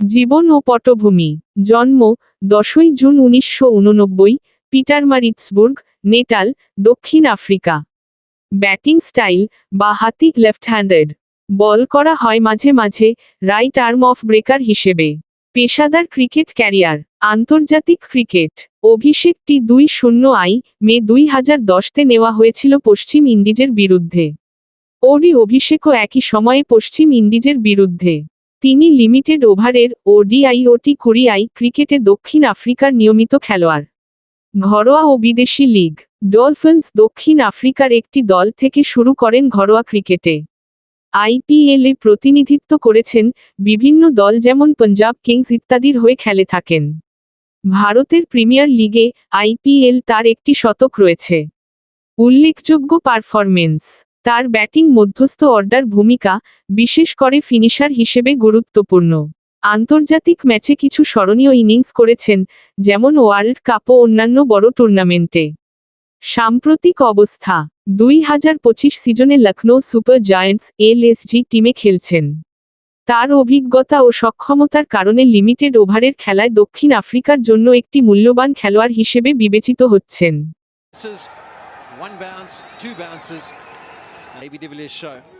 জীবন ও পটভূমি। জন্ম, দশই জুন উনিশশো উননব্বই, পিটারমারিটসবুর্গ, নেটাল, দক্ষিণ আফ্রিকা। ব্যাটিং স্টাইল, বা হাতিক লেফট হ্যান্ডেড বল করা হয় মাঝে মাঝে, রাইট আর্ম অফ ব্রেকার হিসেবে। পেশাদার ক্রিকেট ক্যারিয়ার, আন্তর্জাতিক ক্রিকেট। অভিষেকটি দুই শূন্য আই, মে দুই হাজার দশতে নেওয়া হয়েছিল পশ্চিম ইন্ডিজের বিরুদ্ধে। ওডি অভিষেকও একই সময়ে পশ্চিম ইন্ডিজের বিরুদ্ধে। তিনি লিমিটেড ওভারের ওডিআই ও টি কুড়ি ক্রিকেটে দক্ষিণ আফ্রিকার নিয়মিত খেলোয়াড়। ঘরোয়া ও বিদেশি লিগ। ডলফিনস দক্ষিণ আফ্রিকার একটি দল থেকে শুরু করেন ঘরোয়া ক্রিকেটে। আইপিএলে প্রতিনিধিত্ব করেছেন বিভিন্ন দল যেমন পাঞ্জাব কিংস ইত্যাদির হয়ে খেলে থাকেন। ভারতের প্রিমিয়ার লিগে আইপিএল তার একটি শতক রয়েছে। উল্লেখযোগ্য পারফরমেন্স তার ব্যাটিং মধ্যস্থ অর্ডার ভূমিকা, বিশেষ করে ফিনিশার হিসেবে গুরুত্বপূর্ণ। আন্তর্জাতিক ম্যাচে কিছু স্মরণীয় ইনিংস করেছেন, যেমন ওয়ার্ল্ড কাপ ও অন্যান্য বড় টুর্নামেন্টে। সাম্প্রতিক অবস্থা, দুই হাজার পঁচিশ সিজনে লখনৌ সুপার জায়ান্টস এলএসজি টিমে খেলছেন। তার অভিজ্ঞতা ও সক্ষমতার কারণে লিমিটেড ওভারের খেলায় দক্ষিণ আফ্রিকার জন্য একটি মূল্যবান খেলোয়াড় হিসেবে বিবেচিত হচ্ছেন। Maybe De show.